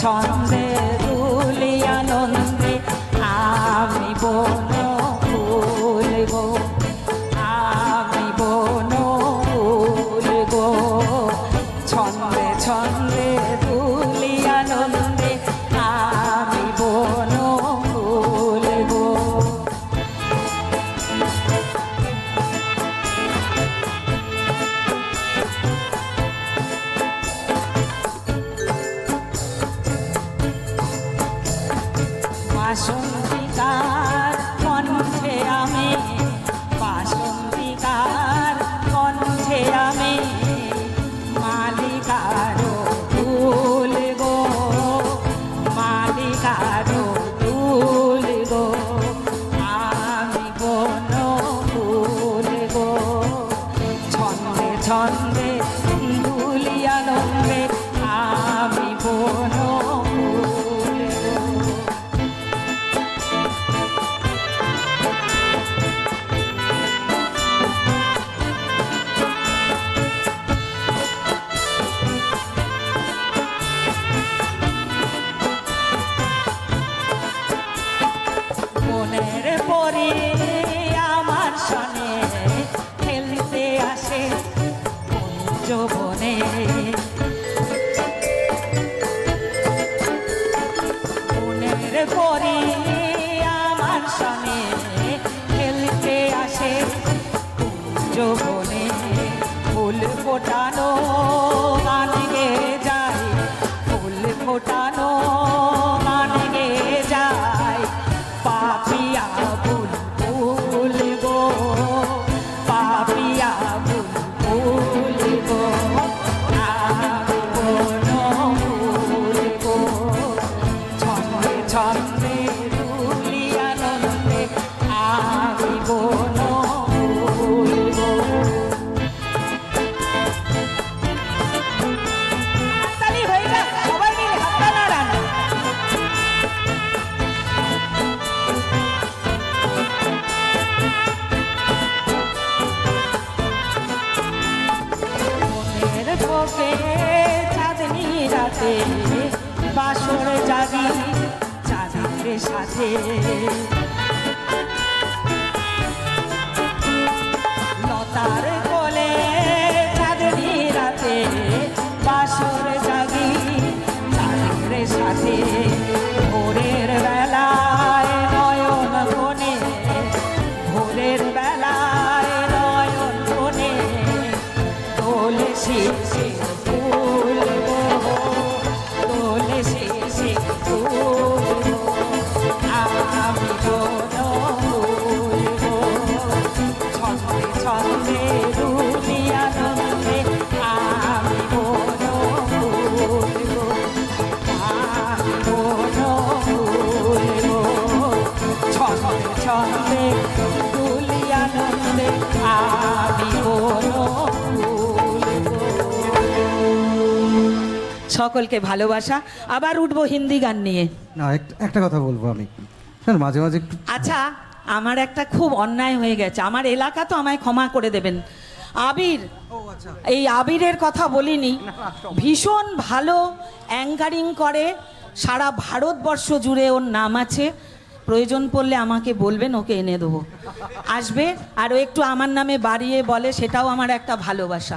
ছন্দে দুলি বাসন্তিকার কণ্ঠে আমি, বাসন্তিকার কণ্ঠে আমি, মালিকার ফুল গো, মালিকার ফুল গো, আমি বন ফুল গো, ছন্দে ছন্দে মনের পরে আমার সনে খেলতে আসে যৌবনে মনের পরে আমার সনে বাসর জাগি চাঁদের সাথে। লতার কোলে চাঁদনি রাতে বাসর জাগি চাঁদের সাথে। সকলকে ভালোবাসা। আবার উঠবো হিন্দি গান নিয়ে। না একটা কথা বলব আমি। শোন মাঝে মাঝে একটু আচ্ছা আমার একটা খুব অন্যায় হয়ে গেছে। আমার এলাকা তো আমায় ক্ষমা করে দেবেন। আবির এই আবিরের কথা বলিনি। ভীষণ ভালো অ্যাঙ্কারিং করে সারা ভারতবর্ষ জুড়ে ওর নাম আছে। প্রয়োজন পড়লে আমাকে বলবেন ওকে এনে দেবো। আসবে আর ও একটু আমার নামে বাড়িয়ে বলে সেটাও আমার একটা ভালোবাসা।